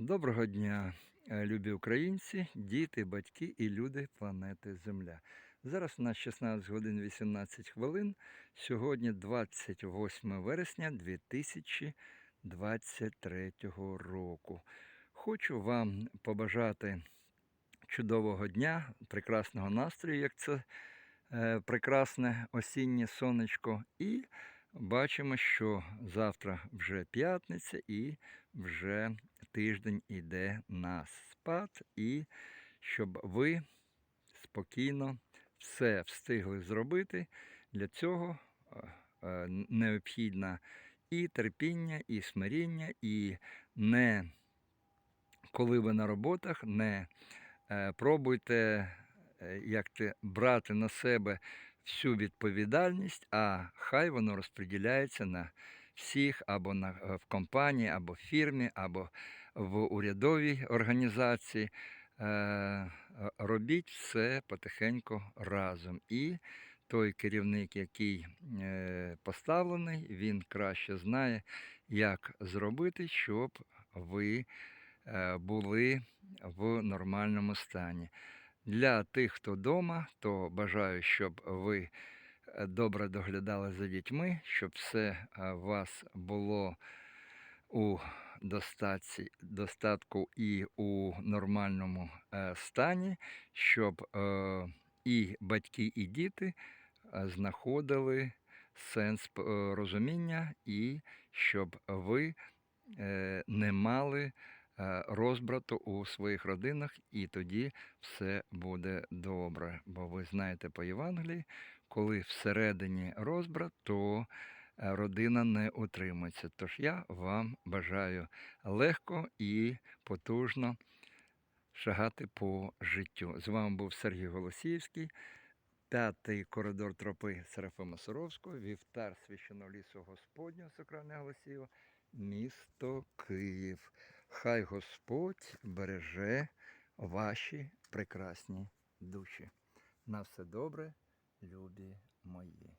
Доброго дня, е, любі українці, діти, батьки і люди планети Земля. Зараз у нас 16 годин 18 хвилин. Сьогодні 28 вересня 2023 року. Хочу вам побажати чудового дня, прекрасного настрою, як це е, прекрасне осіннє сонечко. І бачимо, що завтра вже п'ятниця і вже тиждень іде на спад, і щоб ви спокійно все встигли зробити. Для цього е, е, необхідно і терпіння, і смиріння, і не коли ви на роботах, не е, пробуйте як ти, брати на себе всю відповідальність, а хай воно розподіляється на всіх або на, е, в компанії, або в фірмі, або в урядовій організації. Е, Робіть все потихеньку разом. І той керівник, який е, поставлений, він краще знає, як зробити, щоб ви були в нормальному стані. Для тих, хто вдома, то бажаю, щоб ви добре доглядали за дітьми, щоб все е, у вас було у достатку і у нормальному е, стані, щоб е, і батьки, і діти е, знаходили сенс е, розуміння, і щоб ви е, не мали е, розбрату у своїх родинах, і тоді все буде добре. Бо ви знаєте по Євангелії, коли всередині розбрат, то е, родина не утримується. Тож я вам бажаю легко і потужно шагати по життю. З вами був Сергій Голосіївський. П'ятий коридор тропи Серафима Суровського, вівтар священного лісу Господнього Сокрального Голосієва, місто Київ. Хай Господь береже ваші прекрасні душі. На все добре, любі мої.